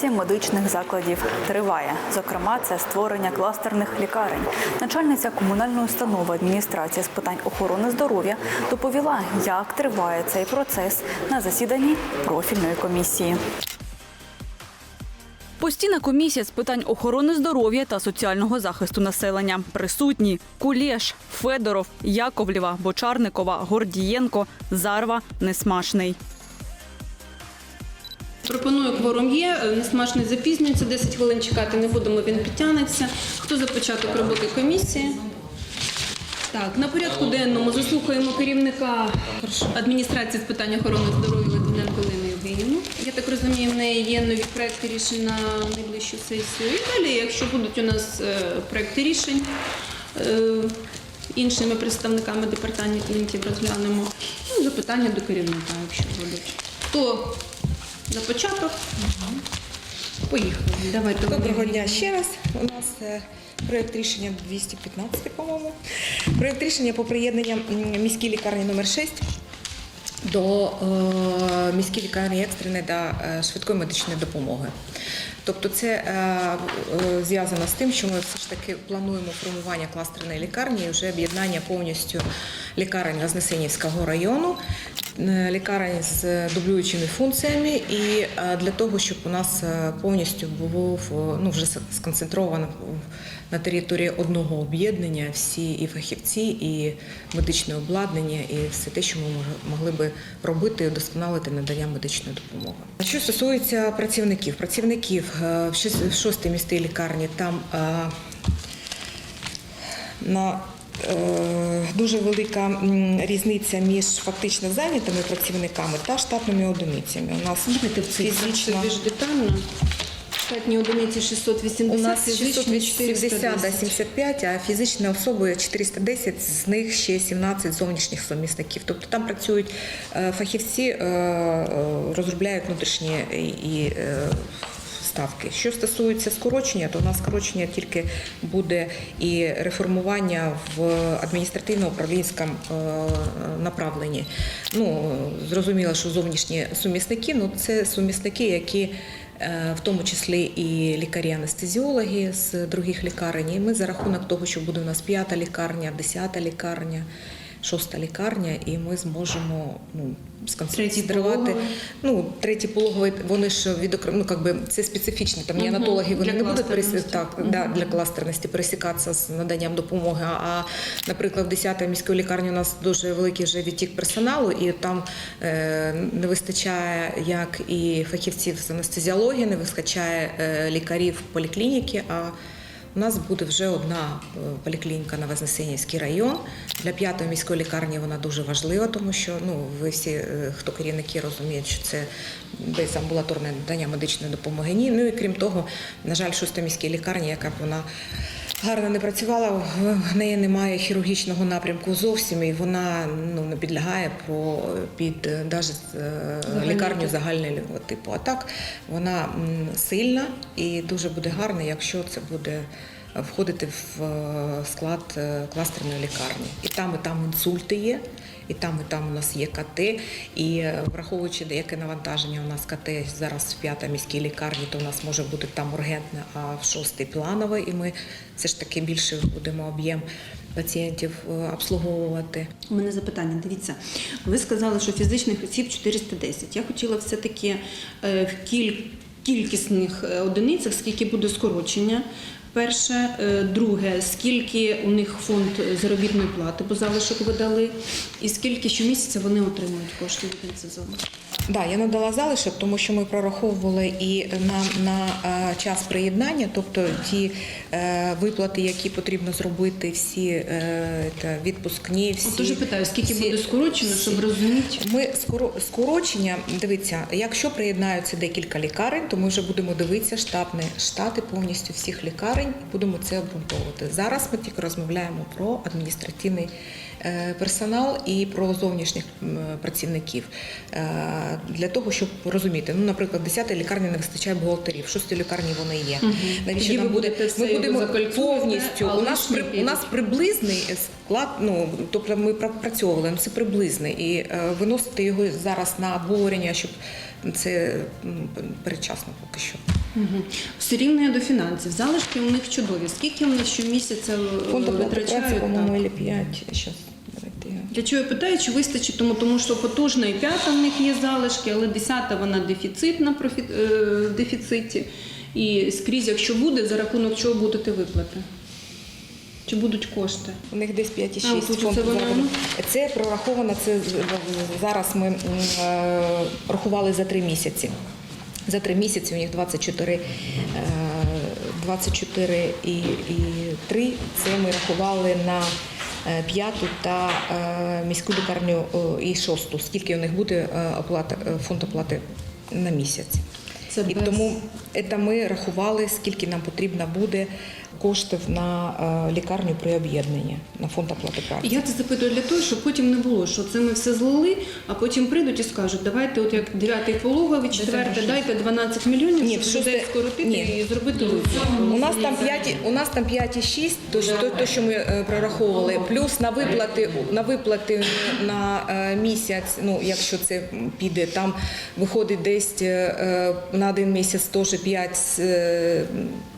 Модернізація медичних закладів триває. Зокрема, це створення кластерних лікарень. Начальниця комунальної установи адміністрації з питань охорони здоров'я доповіла, як триває цей процес на засіданні профільної комісії. Постійна комісія з питань охорони здоров'я та соціального захисту населення. Присутні Кулєш, Федоров, Яковлєва, Бочарникова, Гордієнко, Зарва, Несмашний. Пропоную кворум є, е, несмачний запізнюється, 10 хвилин чекати не будемо, він підтягнеться. Хто за початок роботи комісії? Так, на порядку денному заслухаємо керівника адміністрації з питань охорони здоров'я Литвиненко Олени Євгенівну. Я так розумію, в неї є нові проекти рішень на найближчу сесію. І далі, якщо будуть у нас е, проекти рішень е, іншими представниками департаментів розглянемо. Ну, запитання до керівника, якщо будуть. Хто за початок? Поїхали. Давайте Доброго дня ще раз. У нас е, проєкт рішення 215, по-моєму. Проєкт рішення по приєднанню міській лікарні номер 6 до е, міської лікарні екстреної та е, швидкої медичної допомоги. Тобто це е, е, зв'язано з тим, що ми все ж таки плануємо формування кластерної лікарні і вже об'єднання повністю лікарень Вознесенівського району, лікарень з дублюючими функціями, і е, для того, щоб у нас е, повністю було ну, вже сконцентровано на території одного об'єднання всі і фахівці, і медичне обладнання, і все те, що ми могли би робити і вдосконалити надання медичної допомоги. Що стосується працівників, працівників е, в шостій міській лікарні там е, на е, Дуже велика різниця між фактично зайнятими працівниками та штатними одиницями. У нас Давайте в цифрах фізично більш детально. Штатні одиниці 680, у нас фізичні 670 да, 75, а фізичні особи 410, з них ще 17 зовнішніх сумісників. Тобто там працюють е, фахівці, е, е, розробляють внутрішні і, е, ставки. Що стосується скорочення, то у нас скорочення тільки буде і реформування в адміністративно-управлінському е, направленні. Ну, зрозуміло, що зовнішні сумісники, ну це сумісники, які е, в тому числі і лікарі-анестезіологи з других лікарень. І ми за рахунок того, що буде у нас п'ята лікарня, десята лікарня, шоста лікарня, і ми зможемо ну, сконцентрувати. Ну, треті пологові, вони ж відокрем, ну, как би, це специфічно, там неонатологи, вони Для не будуть кластерності. так, да, для кластерності пересікатися з наданням допомоги. А, наприклад, в 10-й міській лікарні у нас дуже великий вже відтік персоналу, і там е, не вистачає як і фахівців з анестезіології, не вистачає е, лікарів поліклініки. А у нас буде вже одна е, поліклініка на Вознесенівський район. Для п'ятої міської лікарні вона дуже важлива, тому що ну ви всі, е, хто керівники, розуміють, що це без амбулаторне надання медичної допомоги. Ні, ну і крім того, на жаль, шоста міській лікарні, яка б вона гарно не працювала, в неї немає хірургічного напрямку зовсім, і вона ну не підлягає про під е, е, Загальний лікарню загального типу. А так вона сильна і дуже буде гарна, якщо це буде входити в е, склад е, кластерної лікарні. І там, і там інсульти є, і там, і там у нас є КТ. І е, враховуючи деяке навантаження, у нас КТ зараз в п'ятій міській лікарні, то у нас може бути там ургентне, а в шостій планове, і ми все ж таки більше будемо об'єм пацієнтів е, обслуговувати. У мене запитання. Дивіться, ви сказали, що фізичних осіб 410. Я хотіла все-таки е, в кіль... кількісних одиницях, скільки буде скорочення. Перше, Е, друге, скільки у них фонд заробітної плати, бо залишок видали, і скільки щомісяця вони отримують коштів від НСЗО. Да, я надала залишок, тому що ми прораховували і на, на е, час приєднання, тобто ті е, виплати, які потрібно зробити, всі е, та, відпускні, всі. От питаю, скільки всі- буде скорочено, щоб розуміти. Ми скоро- скорочення, дивіться, якщо приєднаються декілька лікарень, то ми вже будемо дивитися штатні штати повністю всіх лікарень і будемо це обґрунтовувати. Зараз ми тільки розмовляємо про адміністративний е, персонал і про зовнішніх працівників. Для того, щоб розуміти. Ну, наприклад, 10 лікарні не вистачає бухгалтерів, в 6 лікарні вони є. Навіщо Тоді нам буде? Ми будемо повністю. У нас при, у нас приблизний склад. Ну тобто ми пропрацьовували, ну, це приблизний і е, виносити його зараз на обговорення, щоб це м, передчасно поки що. Угу. Все рівно я до фінансів. Залишки у них чудові. Скільки вони щомісяця е, витрачають? по-моєму, 5. Щас, давайте я. Для чого я питаю, чи вистачить тому, тому що потужна і п'ята в них є залишки, але десята вона дефіцитна профі... е, дефіциті. І скрізь, якщо буде, за рахунок чого будете виплати? Чи будуть кошти? У них десь 5,6 А, фонд це. Це прораховано. Це зараз ми е, рахували за три місяці. За три місяці у них 24, е, 24 і, і 3. Це ми рахували на е, п'яту та е, міську лікарню е, і шосту. Скільки у них буде е, оплата е, фонд оплати на місяць? Це І без- тому це ми рахували, скільки нам потрібно буде коштів на е, лікарню при об'єднанні, на фонд оплати праці. Я це запитую для того, щоб потім не було, що це ми все злили, а потім прийдуть і скажуть, давайте, от як дев'ятий пологовий, четверте, дайте 12 мільйонів, Ні, щоб людей скоротити ні. і зробити виплату. У нас там 5, у нас там 5,6, то, що- то, то, що ми е, прораховували, плюс на виплати, на виплати на е, місяць, ну якщо це піде, там виходить десь на один місяць теж 5 е, і-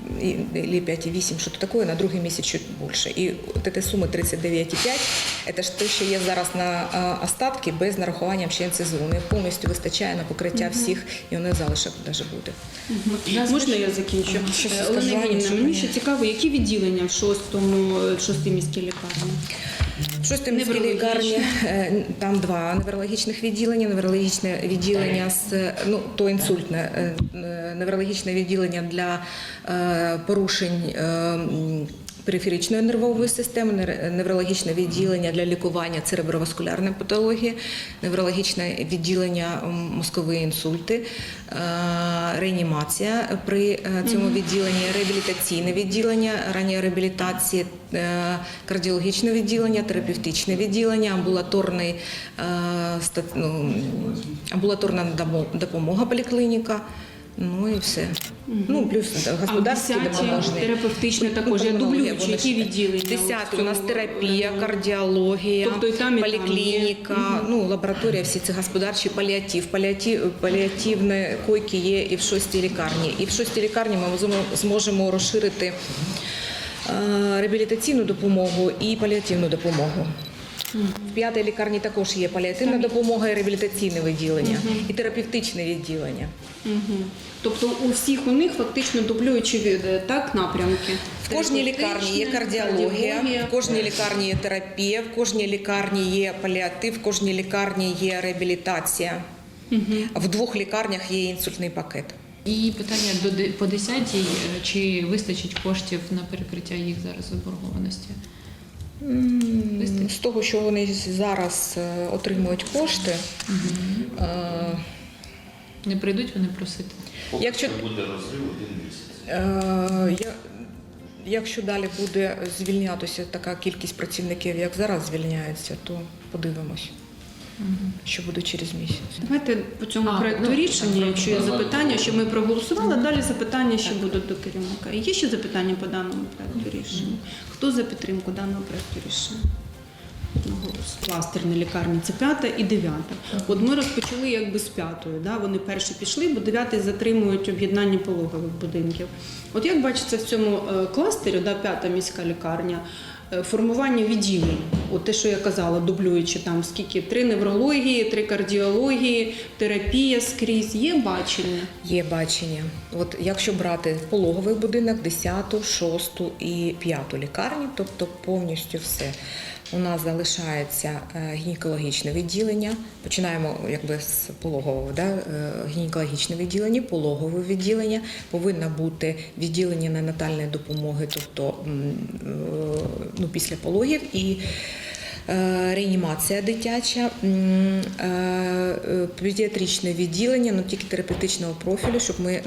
или 5,8, що то таке, на другий місяць чуть більше. І от ці суми 39,5, це ж те, що є зараз на е, остатки без нарахування ще НСЗУ. Не повністю вистачає на покриття всіх, і у них залишок навіть буде. Можна я закінчу? Е, Олена Євгенівна, мені ще цікаво, які відділення в шостому, в шостій міській лікарні? В шостій міській лікарні е, там два неврологічних відділення. Неврологічне відділення з ну то інсультне е, е, неврологічне відділення для е, порушень. е, Периферичної нервової системи, неврологічне відділення для лікування цереброваскулярної патології, неврологічне відділення м, мозкові інсульти, е, реанімація при е, цьому відділенні, реабілітаційне відділення, ранньої реабілітації, кардіологічне відділення, терапевтичне відділення, амбулаторний, ну, амбулаторна допомога поліклініка. Ну і все. Ну, плюс господарські А в 10-й допоможні. терапевтичне також. Я дублюючи, які відділення? Десятий в у нас терапія, кардіологія, Тобто і там, і там поліклініка, ну, лабораторія, всі це господарчі, паліатив. Паліатив, паліативні койки є і в шостій лікарні. І в шостій лікарні ми зможемо- зможемо розширити е, реабілітаційну допомогу і паліативну допомогу. В п'ятій лікарні також є паліативна допомога і реабілітаційне відділення, і терапевтичне відділення. Тобто у всіх у них фактично дублюючі е, так напрямки. В кожній лікарні є кардіологія, в кожній лікарні є терапія, в кожній лікарні є паліатив, в кожній лікарні є реабілітація. В двох лікарнях є інсультний пакет. І питання до по 10-й, е, чи вистачить коштів на перекриття їх зараз заборгованості? З того, що вони зараз е, отримують кошти, е, Не прийдуть вони просити? Якщо- що буде розрив один місяць. е, якщо далі буде звільнятися така кількість працівників, як зараз звільняється, то подивимось, що буде через місяць. Давайте по цьому А, проекту ну, рішення, якщо є запитання, що ми проголосували, далі запитання ще будуть до керівника. Є ще запитання по даному проекту рішення? Хто за підтримку даного проекту рішення? Кластерні лікарні це п'ята і дев'ята. От ми розпочали якби з п'ятої. Да? Вони перші пішли, бо дев'ятий затримують об'єднання пологових будинків. От як бачиться в цьому е, кластері, да, п'ята міська лікарня, формування відділень. От те, що я казала, дублюючи там скільки три неврології, три кардіології, терапія скрізь. Є бачення. Є бачення. От якщо брати пологовий будинок, 10, 6 і 5 лікарні, тобто повністю все. У нас залишається е, гінекологічне відділення. Починаємо якби з пологового, да? е, гінекологічне відділення, пологове відділення. Повинно бути відділення ненатальної допомоги, тобто е, ну, після пологів і реанімація дитяча, педіатричне відділення, ну тільки терапевтичного профілю, щоб ми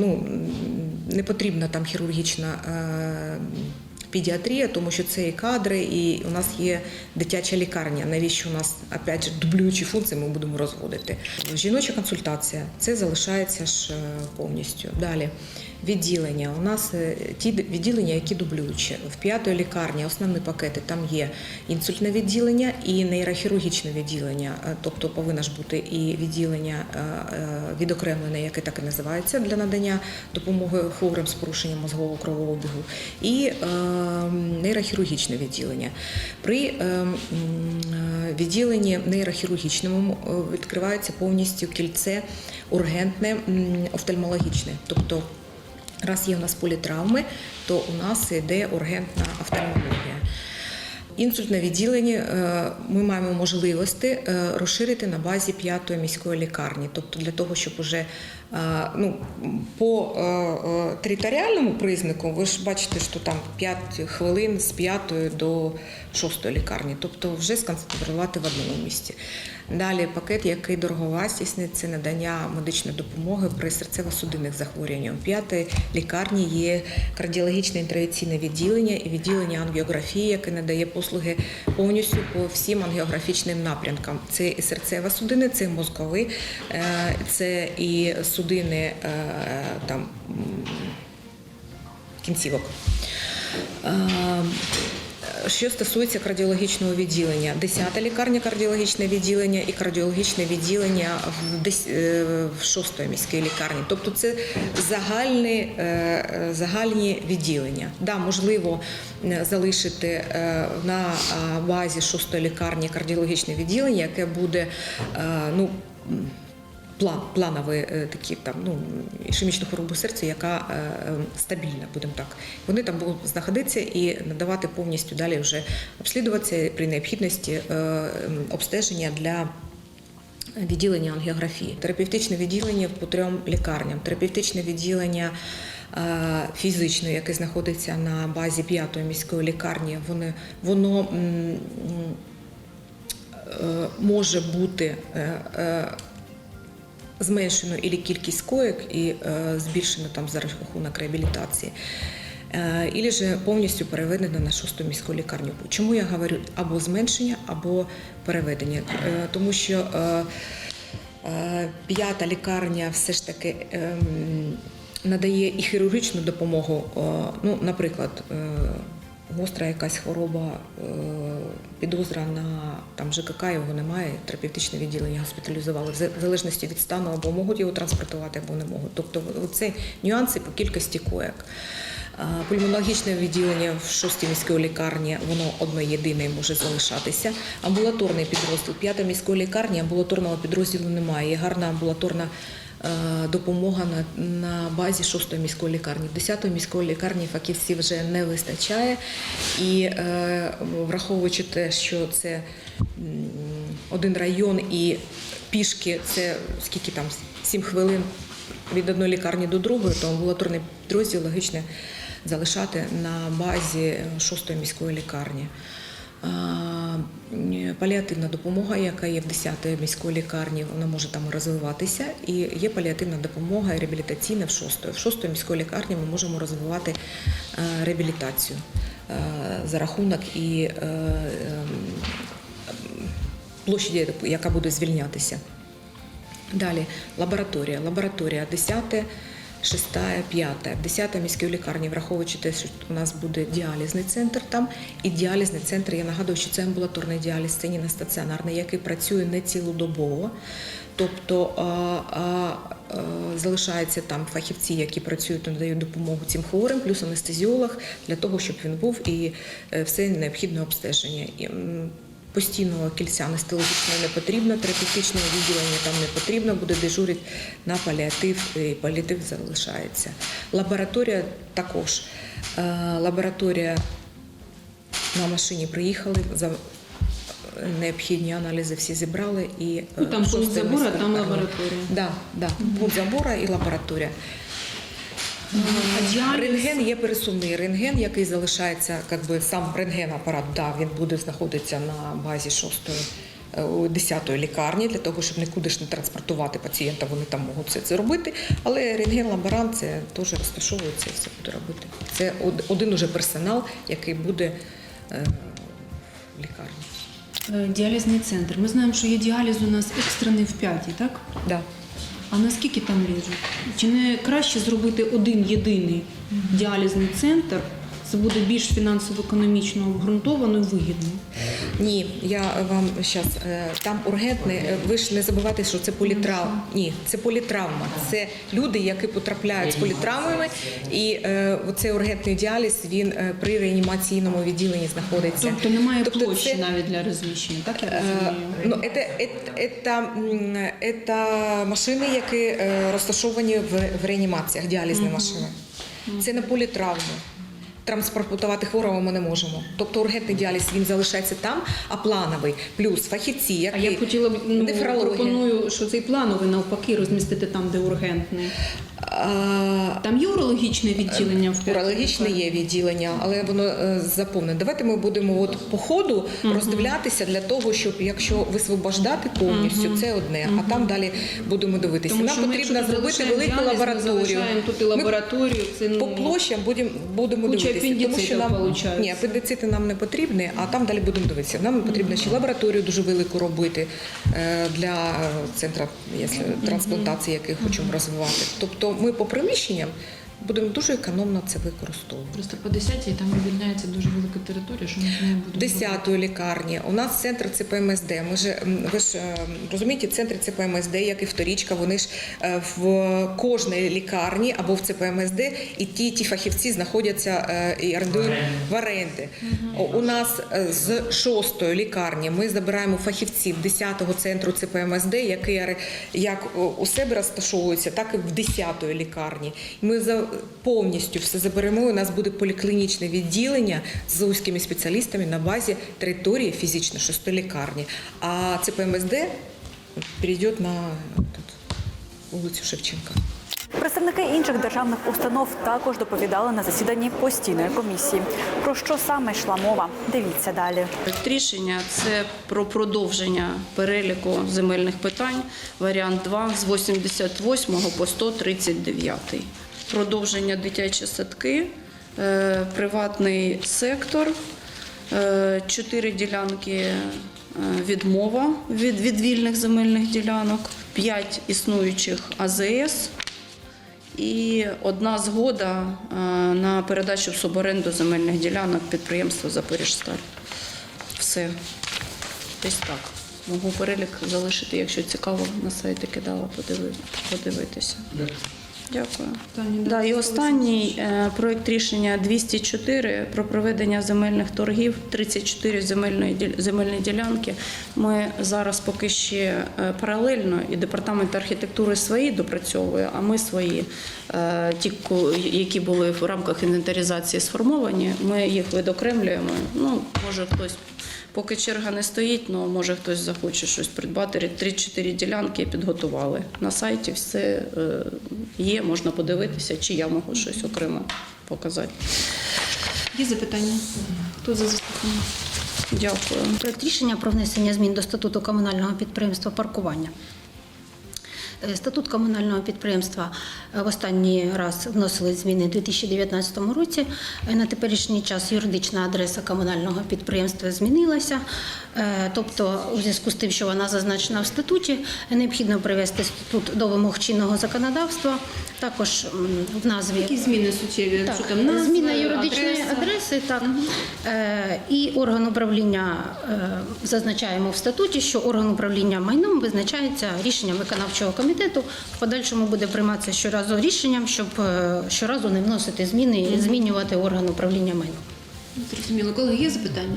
ну, не потрібна там хірургічна. Педіатрія, тому що це і кадри, і у нас є дитяча лікарня. Навіщо у нас опять дублюючі функції ми будемо розводити? Жіноча консультація це залишається ж е, повністю. Далі відділення. У нас е, ті відділення, які дублюючі. В п'ятої лікарні основні пакети там є інсультне відділення і нейрохірургічне відділення. Е, Тобто повинно ж бути і відділення е, відокремлене, яке так і називається для надання допомоги хворим з порушенням мозгового кровообігу, і нейрохірургічне відділення. При відділенні нейрохірургічному відкривається повністю кільце ургентне офтальмологічне. Тобто Раз є у нас політравми, то у нас йде ургентна офтальмологія. Інсультне відділення е, ми маємо можливості е, розширити на базі п'ятої міської лікарні. Тобто для того, щоб уже е, ну, по територіальному признаку, ви ж бачите, що там 5 хвилин з п'ятої до шостої лікарні, тобто вже сконцентрувати в одному місці. Далі пакет, який дороговартісний, це надання медичної допомоги при серцево-судинних захворюваннях. У лікарні є кардіологічне інтервенційне відділення і відділення ангіографії, яке надає послуги повністю по всім ангіографічним напрямкам. Це і серцева судини, це і мозкові, е, це і судини е, там кінцівок. Що стосується кардіологічного відділення, 10-та лікарня кардіологічне відділення і кардіологічне відділення в дес- е, в 6-ї міській лікарні. Тобто це загальні, е, загальні відділення. Да, можливо е, залишити на базі 6-ї лікарні кардіологічне відділення, яке буде ну, план, планові е, такі там ну ішемічну хворобу серця, яка е, е, стабільна, будемо так. Вони там будуть знаходитися і надавати повністю далі вже обслідуватися при необхідності обстеження для. Відділення ангіографії, терапевтичне відділення по трьом лікарням, терапевтичне відділення фізичне, яке знаходиться на базі п'ятої міської лікарні, воно, воно може бути зменшено і кількість коек і е, збільшено там за рахунок реабілітації. Е, Ілі ж повністю переведено на шосту міську лікарню. Чому я говорю або зменшення, або переведення? Е, Тому що п'ята лікарня все ж таки ем, надає і хірургічну допомогу. Ну, наприклад, гостра якась хвороба, е, підозра на там ЖКК його немає, терапевтичне відділення госпіталізували. В залежності від стану або можуть його транспортувати, або не можуть. Тобто це нюанси по кількості коек. Пульмонологічне відділення в шостій міській лікарні воно одне єдине може залишатися. Амбулаторний підрозділ п'ята міської лікарні амбулаторного підрозділу немає. Є гарна амбулаторна допомога на, на базі шостої міської лікарні. В 10-ї міської лікарні фахівців вже не вистачає. І е, враховуючи те, що це один район і пішки це скільки там 7 хвилин від одної лікарні до другої, то амбулаторний підрозділ логічно залишати на базі шостої міської лікарні. Паліативна допомога, яка є в 10-ї міської лікарні, вона може там розвиватися. І є паліативна допомога реабілітаційна в 6-ї. В 6-ї міської лікарні ми можемо розвивати е, реабілітацію е, за рахунок і е, ем, площаді, яка буде звільнятися. Далі лабораторія. Лабораторія 10, 6, 5. В 10 міській лікарні, враховуючи те, що у нас буде діалізний центр там, і діалізний центр, я нагадую, що це амбулаторний діаліз, це не стаціонарний, який працює не цілодобово. Тобто а, а, а, залишаються там фахівці, які працюють, надають допомогу цим хворим, плюс анестезіолог для того, щоб він був і е, все необхідне обстеження. Постійного кільця анестезіологічного не потрібно, терапевтичного відділення там не потрібно, буде дежурити на паліатив, і паліатив залишається. Лабораторія також. Е, Лабораторія на машині приїхали, за необхідні аналізи всі зібрали і Ну, там е, пункт міський там лабораторія. Да, да. Пункт забору і лабораторія. Рентген є пересувний рентген, який залишається, як би сам рентген-апарат, да, він буде знаходитися на базі шостої е, 10-ї лікарні для того, щоб нікуди ж не транспортувати пацієнта, вони там можуть все це робити. Але рентген-лаборант це теж розташовується і все буде робити. Це один уже персонал, який буде е, в лікарні. Е, Діалізний центр. Ми знаємо, що є діаліз у нас екстрений в п'ятій, так? Да. А наскільки там ліжуть? Чи не краще зробити один єдиний діалізний центр? Це буде більш фінансово-економічно обґрунтовано і вигідно. Ні, я вам зараз там ургентне. е, Ви ж не забувайте, що це політравма. Ні, це політравма. Це люди, які потрапляють з політравмами, і е, оцей ургентний діаліз він е, при реанімаційному відділенні знаходиться. Тобто немає Тобто площі це- навіть для розміщення, так я Е, розумію? Ну, это, это, это, м, это машини, які е, розташовані в, в реанімаціях, діалізні машини. Це на полі травми. Транспортувати хворого ми не можемо. Тобто ургентний діаліз він залишається там, а плановий плюс фахівці, які А я б хотіла б ну, пропоную, що цей плановий навпаки розмістити там, де ургентний. Там є урологічне відділення в Урологічне є відділення, але воно е, заповнене. Давайте ми будемо от по ходу роздивлятися для того, щоб якщо висвобождати повністю, це одне, а там далі будемо дивитися. Тому Нам що потрібно якщо зробити велику діаліз, лабораторію. залишаємо тут і Ми. Це ну, по площам будемо будемо Куча дивитися, тому що нам получається. ні, апендицити нам не потрібні, а там далі будемо дивитися. Нам потрібно ще лабораторію дуже велику робити е, для центру якщо, трансплантації, який хочемо розвивати. Тобто ми по приміщенням будемо дуже економно це використовувати. Просто по 10-й там вивільняється дуже велика територія, що ми з нею будемо. робити. 10-ї лікарні. У нас центр ЦПМСД. Ми ж ви ж е, розумієте, центри ЦПМСД, як і вторічка, вони ж е, в кожній лікарні або в ЦПМСД, і ті, ті фахівці знаходяться е, і орендують в оренди. О, У нас е, з 6-ї лікарні ми забираємо фахівців 10-го центру ЦПМСД, який ре- як у себе розташовується, так і в 10-ї лікарні. Ми за повністю все заберемо. У нас буде поліклінічне відділення з вузькими спеціалістами на базі території фізично 6-ї лікарні. А ЦПМСД перейде на тут, вулицю Шевченка. Представники інших державних установ також доповідали на засіданні постійної комісії. Про що саме йшла мова? Дивіться далі. Рішення це про продовження переліку земельних питань, варіант 2 з 88 по 139. Продовження дитячі садки, е, приватний сектор, е, чотири ділянки е, відмова від, від вільних земельних ділянок, п'ять існуючих АЗС і одна згода на передачу в суборенду земельних ділянок підприємства Запоріжсталь. Все. Десь так. Можу перелік залишити, якщо цікаво, на сайті кидала подиви- подивитися. Дякую. Да, і останній е, проект рішення 204 про проведення земельних торгів, 34 земельної земельні ділянки. Ми зараз поки ще е, паралельно і департамент архітектури свої допрацьовує, а ми свої, е, ті, які були в рамках інвентаризації сформовані, ми їх відокремлюємо. Ну, може хтось. Поки черга не стоїть, ну може хтось захоче щось придбати. 3-4 ділянки підготували. На сайті все е, є, можна подивитися, чи я можу щось окремо показати. Є запитання? Хто за запитання. Дякую. Проект рішення про внесення змін до статуту комунального підприємства паркування. Е, Статут комунального підприємства е, в останній раз вносили зміни у 2019 році. Е, На теперішній час юридична адреса комунального підприємства змінилася. Тобто, у зв'язку з тим, що вона зазначена в статуті, необхідно привести статут до вимог чинного законодавства. Також в назві Які зміни суттєві? так, Що там назва, зміна юридичної адреса? адреси, так. І орган управління зазначаємо в статуті, що орган управління майном визначається рішенням виконавчого комітету. В подальшому буде прийматися щоразу рішенням, щоб е, щоразу не вносити зміни і змінювати орган управління майном. Зрозуміло. Колеги, є запитання?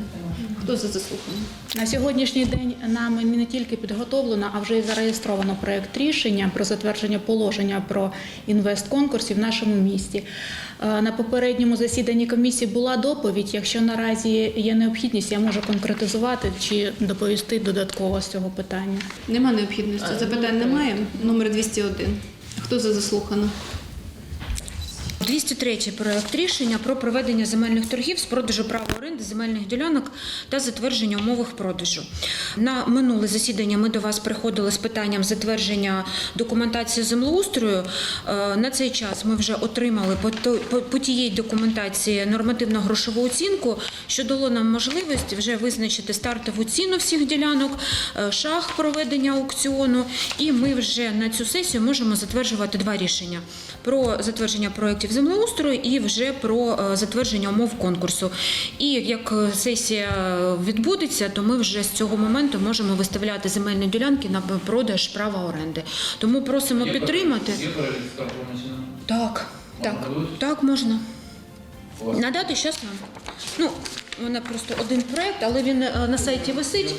Хто за заслухання? На сьогоднішній день нами не тільки підготовлено, а вже й зареєстровано проект рішення про затвердження положення про інвестконкурсі в нашому місті. Е, На попередньому засіданні комісії була доповідь. Якщо наразі є необхідність, я можу конкретизувати чи доповісти додатково з цього питання. Нема необхідності. Запитань немає. Номер 201. Хто за заслухано? 203 проект рішення про проведення земельних торгів з продажу права оренди земельних ділянок та затвердження умов продажу. На минуле засідання ми до вас приходили з питанням затвердження документації землеустрою. Е, На цей час ми вже отримали по, тієї документації нормативно-грошову оцінку, що дало нам можливість вже визначити стартову ціну всіх ділянок, е, шаг проведення аукціону. І ми вже на цю сесію можемо затверджувати два рішення: про затвердження проєктів землеустрою і вже про е, затвердження умов конкурсу. І як е, сесія відбудеться, то ми вже з цього моменту можемо виставляти земельні ділянки на продаж права оренди. Тому просимо підтримати. Так, так, так можна. Надати щас нам. Ну, вона просто один проект, але він е, на сайті висить.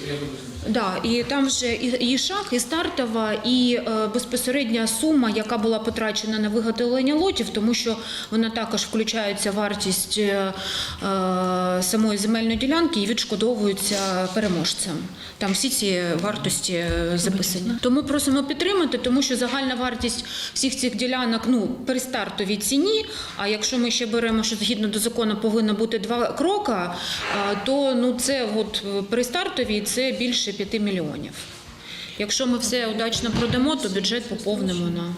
Да, і там вже і, і шаг, і стартова, і е, безпосередня сума, яка була потрачена на виготовлення лотів, тому що вона також включається вартість е, е, самої земельної ділянки і відшкодовується переможцям. Там всі ці вартості записані. Тому просимо підтримати, тому що загальна вартість всіх цих ділянок ну при стартовій ціні. А якщо ми ще беремо, що згідно до закону повинно бути два крока, е, то ну це от при стартовій це більше 5 мільйонів. Якщо ми все удачно продамо, то бюджет поповнимо на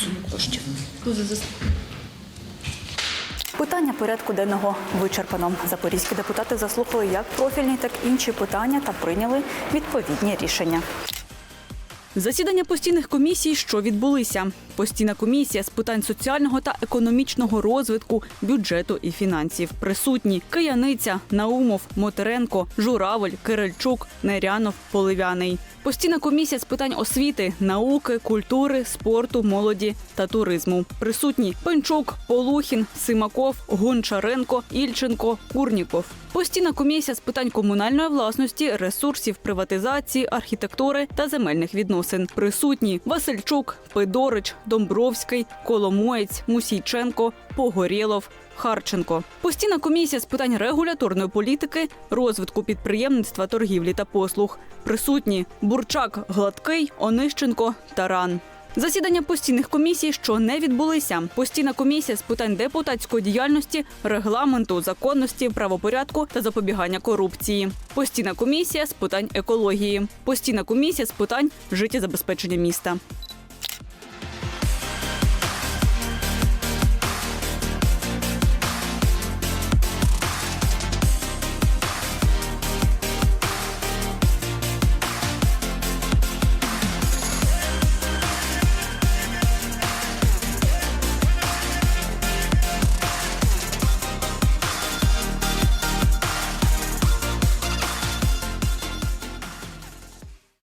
суму коштів. Питання порядку денного вичерпано. Запорізькі депутати заслухали як профільні, так і інші питання та прийняли відповідні рішення. Засідання постійних комісій, що відбулися. Постійна комісія з питань соціального та економічного розвитку, бюджету і фінансів. Присутні Кияниця, Наумов, Мотеренко, Журавель, Кирильчук, Нерянов, Поливяний. Постійна комісія з питань освіти, науки, культури, спорту, молоді та туризму. Присутні Пенчук, Полухін, Симаков, Гончаренко, Ільченко, Курніков. Постійна комісія з питань комунальної власності, ресурсів, приватизації, архітектури та земельних відносин. Присутні Васильчук, Пидорич, Домбровський, Коломоєць, Мусійченко, Погорєлов. Харченко. Постійна комісія з питань регуляторної політики, розвитку підприємництва, торгівлі та послуг. Присутні Бурчак, Гладкий, Онищенко, Таран. Засідання постійних комісій, що не відбулися. Постійна комісія з питань депутатської діяльності, регламенту, законності, правопорядку та запобігання корупції. Постійна комісія з питань екології. Постійна комісія з питань життєзабезпечення міста.